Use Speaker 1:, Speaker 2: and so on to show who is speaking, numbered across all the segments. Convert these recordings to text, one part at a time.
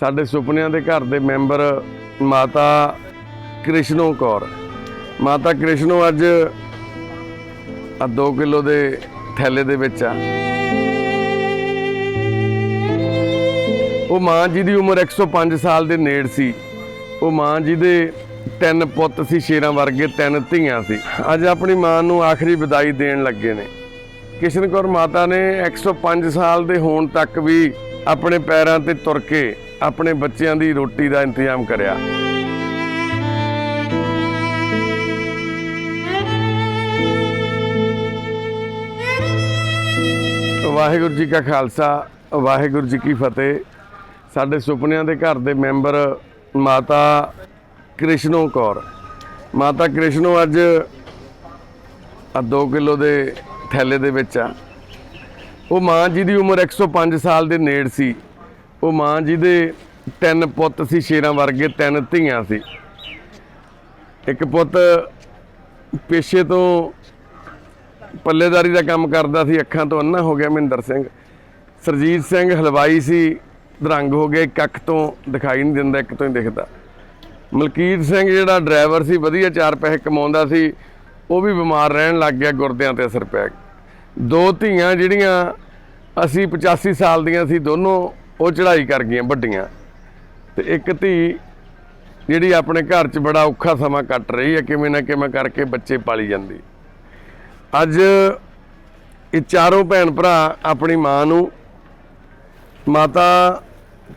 Speaker 1: ਸਾਡੇ ਸੁਪਨਿਆਂ ਦੇ ਘਰ ਦੇ ਮੈਂਬਰ ਮਾਤਾ ਕ੍ਰਿਸ਼ਨੋ ਕੌਰ। ਮਾਤਾ ਕ੍ਰਿਸ਼ਨੋ ਅੱਜ ਆ 2 ਕਿਲੋ ਦੇ ਥੈਲੇ ਦੇ ਵਿੱਚ ਆ। ਉਹ ਮਾਂ ਜੀ ਦੀ ਉਮਰ 105 ਸਾਲ ਦੇ ਨੇੜ ਸੀ। ਉਹ ਮਾਂ ਜੀ ਦੇ ਤਿੰਨ ਪੁੱਤ ਸੀ, ਸ਼ੇਰਾਂ ਵਰਗੇ ਤਿੰਨ ਧੀਆਂ ਸੀ। ਅੱਜ ਆਪਣੀ ਮਾਂ ਨੂੰ ਆਖਰੀ ਵਿਦਾਈ ਦੇਣ ਲੱਗੇ ਨੇ। ਕਿਸ਼ਨ ਕੌਰ ਮਾਤਾ ਨੇ 105 ਸਾਲ ਦੇ ਹੋਣ ਤੱਕ ਵੀ ਆਪਣੇ ਪੈਰਾਂ ਤੇ ਤੁਰ ਕੇ ਆਪਣੇ ਬੱਚਿਆਂ ਦੀ ਰੋਟੀ ਦਾ ਇੰਤਜ਼ਾਮ ਕਰਿਆ। ਵਾਹਿਗੁਰੂ ਜੀ ਕਾ ਖਾਲਸਾ, ਵਾਹਿਗੁਰੂ ਜੀ ਕੀ ਫਤਿਹ। ਸਾਡੇ ਸੁਪਨਿਆਂ ਦੇ ਘਰ ਦੇ ਮੈਂਬਰ ਮਾਤਾ ਕ੍ਰਿਸ਼ਨੋ ਕੌਰ। ਮਾਤਾ ਕ੍ਰਿਸ਼ਨੋ ਅੱਜ ਆ 2 ਕਿਲੋ ਦੇ ਥੈਲੇ ਦੇ ਵਿੱਚ ਆ। ਉਹ ਮਾਂ ਜੀ ਦੀ ਉਮਰ 105 ਸਾਲ ਦੇ ਨੇੜ ਸੀ। ਉਹ ਮਾਂ ਜੀ ਦੇ ਤਿੰਨ ਪੁੱਤ ਸੀ, ਸ਼ੇਰਾਂ ਵਰਗੇ ਤਿੰਨ ਧੀਆਂ ਸੀ। ਇੱਕ ਪੁੱਤ ਪੇਸ਼ੇ ਤੋਂ ਪੱਲੇਦਾਰੀ ਦਾ ਕੰਮ ਕਰਦਾ ਸੀ, ਅੱਖਾਂ ਤੋਂ ਅੰਨਾ ਹੋ ਗਿਆ ਮਹਿੰਦਰ ਸਿੰਘ। ਸਰਜੀਤ ਸਿੰਘ ਹਲਵਾਈ ਸੀ, ਦਰੰਗ ਹੋ ਗਿਆ, ਇੱਕ ਅੱਖ ਤੋਂ ਦਿਖਾਈ ਨਹੀਂ ਦਿੰਦਾ, ਇੱਕ ਤੋਂ ਹੀ ਦਿਖਦਾ। ਮਲਕੀਤ ਸਿੰਘ ਜਿਹੜਾ ਡਰਾਈਵਰ ਸੀ, ਵਧੀਆ ਚਾਰ ਪੈਸੇ ਕਮਾਉਂਦਾ ਸੀ, ਉਹ ਵੀ ਬਿਮਾਰ ਰਹਿਣ ਲੱਗ ਗਿਆ, ਗੁਰਦਿਆਂ ਤੇ ਅਸਰ ਪੈ ਗਿਆ ਦੋ ਧੀਆਂ ਜਿਹੜੀਆਂ ਅਸੀਂ 85 ਸਾਲ ਦੀਆਂ ਸੀ, ਦੋਨੋਂ ਉਹ ਚੜ੍ਹਾਈ ਕਰ ਗਈਆਂ ਵੱਡੀਆਂ। ਤੇ ਇੱਕ ਧੀ ਜਿਹੜੀ ਆਪਣੇ ਘਰ 'ਚ ਬੜਾ ਔਖਾ ਸਮਾਂ ਕੱਟ ਰਹੀ ਹੈ, ਕਿਵੇਂ ਨਾ ਕਿਵੇਂ ਕਰਕੇ ਬੱਚੇ ਪਾਲੀ ਜਾਂਦੀ। ਅੱਜ ਇਹ ਚਾਰੋਂ ਭੈਣ ਭਰਾ ਆਪਣੀ ਮਾਂ ਨੂੰ, ਮਾਤਾ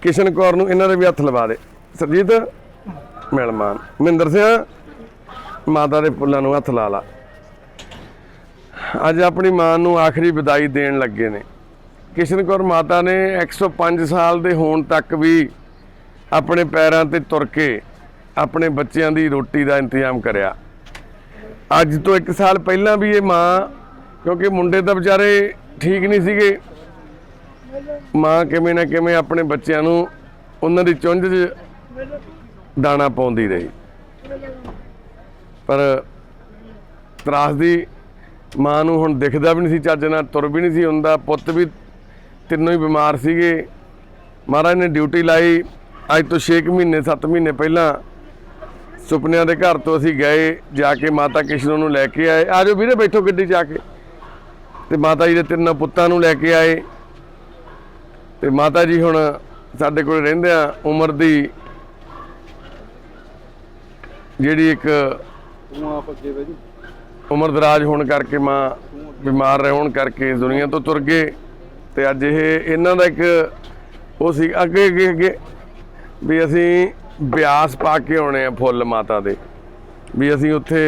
Speaker 1: ਕਿਸ਼ਨ ਕੌਰ ਨੂੰ ਇਹਨਾਂ ਦੇ ਵੀ ਹੱਥ ਲਵਾ ਦੇ। ਸਰਜੀਤ ਮਿਲਮਾਨ ਮਹਿੰਦਰ ਸਿੰਘ, ਮਾਤਾ ਦੇ ਫੁੱਲਾਂ ਨੂੰ ਹੱਥ ਲਾ ਲਾ। ਅੱਜ ਆਪਣੀ ਮਾਂ ਨੂੰ ਆਖਰੀ ਵਿਦਾਈ ਦੇਣ ਲੱਗੇ ਨੇ। ਕਿਸ਼ਨ ਕੌਰ ਮਾਤਾ ਨੇ 105 ਸਾਲ ਦੇ ਹੋਣ ਤੱਕ ਵੀ ਆਪਣੇ ਪੈਰਾਂ ਤੇ ਤੁਰ ਕੇ ਆਪਣੇ ਬੱਚਿਆਂ ਦੀ ਰੋਟੀ ਦਾ ਇੰਤਜ਼ਾਮ ਕਰਿਆ। ਅੱਜ ਤੋਂ 1 ਸਾਲ ਪਹਿਲਾਂ ਵੀ ਇਹ ਮਾਂ, ਕਿਉਂਕਿ ਮੁੰਡੇ ਤਾਂ ਵਿਚਾਰੇ ਠੀਕ ਨਹੀਂ ਸੀਗੇ, ਮਾਂ ਕਿਵੇਂ ਨਾ ਕਿਵੇਂ ਆਪਣੇ ਬੱਚਿਆਂ ਨੂੰ ਉਹਨਾਂ ਦੀ ਚੁੰਝ 'ਚ ਦਾਣਾ ਪਾਉਂਦੀ ਰਹੀ। ਪਰ ਤਰਾਸ ਦੀ ਮਾਂ ਨੂੰ ਹੁਣ ਦਿਖਦਾ ਵੀ ਨਹੀਂ ਸੀ, ਚੱਜ ਨਾਲ ਤੁਰ ਵੀ ਨਹੀਂ ਸੀ ਹੁੰਦਾ ਪੁੱਤ ਵੀ ਤਿੰਨੋਂ ਹੀ ਬਿਮਾਰ ਸੀਗੇ। ਮਹਾਰਾਜ ਨੇ ਡਿਊਟੀ ਲਾਈ, ਅੱਜ ਤੋਂ 6 ਮਹੀਨੇ 7 ਮਹੀਨੇ ਪਹਿਲਾਂ ਸੁਪਨਿਆਂ ਦੇ ਘਰ ਤੋਂ ਅਸੀਂ ਗਏ, ਜਾ ਕੇ ਮਾਤਾ ਕਿਸ਼ਨੋ ਨੂੰ ਲੈ ਕੇ ਆਏ। ਆਜੋ ਵੀਰੇ, ਬੈਠੋ ਗੱਡੀ 'ਚ ਆ ਕੇ। ਤੇ ਮਾਤਾ ਜੀ ਦੇ ਤਿੰਨਾਂ ਪੁੱਤਾਂ ਨੂੰ ਲੈ ਕੇ ਆਏ। ਤੇ ਮਾਤਾ ਜੀ ਹੁਣ ਸਾਡੇ ਕੋਲ ਰਹਿੰਦੇ ਆ, ਉਮਰ ਦੀ ਜਿਹੜੀ ਇੱਕ
Speaker 2: ਤੂੰ ਆਪ ਅੱਗੇ ਵੇ ਜੀ
Speaker 1: ਉਮਰ ਦਰਾਜ ਹੋਣ ਕਰਕੇ ਮਾਂ ਬਿਮਾਰ ਰਹਿਣ ਕਰਕੇ ਦੁਨੀਆ ਤੋਂ ਤੁਰ ਗਏ ਤੇ ਅੱਜ ਇਹ ਇਹਨਾਂ ਦਾ ਇੱਕ ਉਹ ਸੀ ਅੱਗੇ ਅੱਗੇ ਅੱਗੇ ਵੀ ਅਸੀਂ ਬਿਆਸ ਪਾ ਕੇ ਆਉਣੇ ਆ ਫੁੱਲ ਮਾਤਾ ਦੇ ਵੀ ਅਸੀਂ ਉੱਥੇ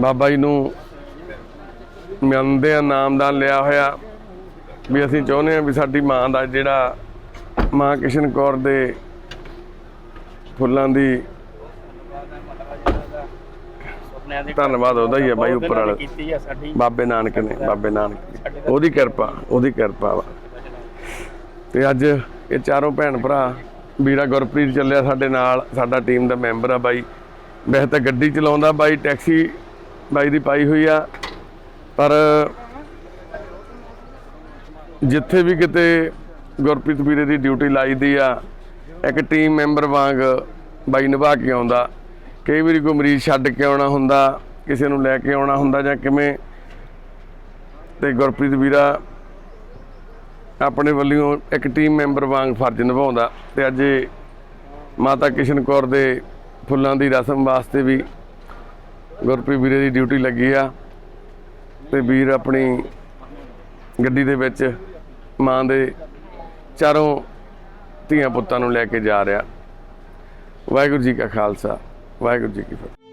Speaker 1: ਬਾਬਾ ਜੀ ਨੂੰ ਮੰਨਦੇ ਆ, ਨਾਮਦਾਨ ਲਿਆ ਹੋਇਆ ਵੀ ਅਸੀਂ ਚਾਹੁੰਦੇ ਆ ਵੀ ਸਾਡੀ ਮਾਂ ਦਾ ਜਿਹੜਾ ਮਾਂ ਕਿਸ਼ਨ ਕੌਰ ਦੇ ਫੁੱਲਾਂ ਦੀ
Speaker 2: ਸੁਪਨਿਆਂ ਦੇ
Speaker 1: ਧੰਨਵਾਦ ਉਹਦਾ ਹੀ ਹੈ ਬਾਈ ਉੱਪਰ ਵਾਲਾ।
Speaker 2: ਕੀਤੀ ਆ ਸਾਡੀ।
Speaker 1: ਬਾਬੇ ਨਾਨਕ ਨੇ ਬਾਬੇ ਨਾਨਕ। ਉਹਦੀ ਕਿਰਪਾ ਉਹਦੀ ਕਿਰਪਾ ਵਾ। ਤੇ ਅੱਜ ਇਹ ਚਾਰੋਂ ਭੈਣ ਭਰਾ ਵੀਰਾ ਗੁਰਪ੍ਰੀਤ ਚੱਲਿਆ ਸਾਡੇ ਨਾਲ ਸਾਡਾ ਟੀਮ ਦਾ ਮੈਂਬਰ ਆ ਬਾਈ। ਵੈਸੇ ਤਾਂ ਗੱਡੀ ਚਲਾਉਂਦਾ ਬਾਈ ਟੈਕਸੀ ਬਾਈ ਦੀ ਪਾਈ ਹੋਈ ਆ। ਪਰ ਜਿੱਥੇ ਵੀ ਕਿਤੇ ਗੁਰਪ੍ਰੀਤ ਵੀਰੇ ਦੀ ਡਿਊਟੀ ਲਾਈਦੀ ਆ ਇੱਕ ਟੀਮ ਮੈਂਬਰ ਵਾਂਗ ਬਾਈ ਨਿਭਾ ਕੇ ਆਉਂਦਾ। ਕਈ ਵਾਰੀ ਕੋਈ ਮਰੀਜ਼ ਛੱਡ ਕੇ ਆਉਣਾ ਹੁੰਦਾ, ਕਿਸੇ ਨੂੰ ਲੈ ਕੇ ਆਉਣਾ ਹੁੰਦਾ ਜਾਂ ਕਿਵੇਂ? ਤੇ ਗੁਰਪ੍ਰੀਤ ਵੀਰਾ ਆਪਣੇ ਵੱਲੋਂ ਇੱਕ ਟੀਮ ਮੈਂਬਰ ਵਾਂਗ ਫਰਜ਼ ਨਿਭਾਉਂਦਾ ਤੇ ਅੱਜ ਮਾਤਾ ਕਿਸ਼ਨ ਕੌਰ ਦੇ ਫੁੱਲਾਂ ਦੀ ਰਸਮ ਵਾਸਤੇ ਵੀ ਗੁਰਪ੍ਰੀਤ ਵੀਰੇ ਦੀ ਡਿਊਟੀ ਲੱਗੀ ਆ ਤੇ ਵੀਰ ਆਪਣੀ ਗੱਡੀ ਦੇ ਵਿੱਚ ਮਾਂ ਦੇ ਚਾਰੋਂ ਧੀਆਂ ਪੁੱਤਾਂ ਨੂੰ ਲੈ ਕੇ ਜਾ ਰਿਹਾ। ਵਾਹਿਗੁਰੂ ਜੀ ਕਾ ਖਾਲਸਾ। ਵਾਹਿਗੁਰੂ ਜੀ ਕੀ ਫਤਿਹ।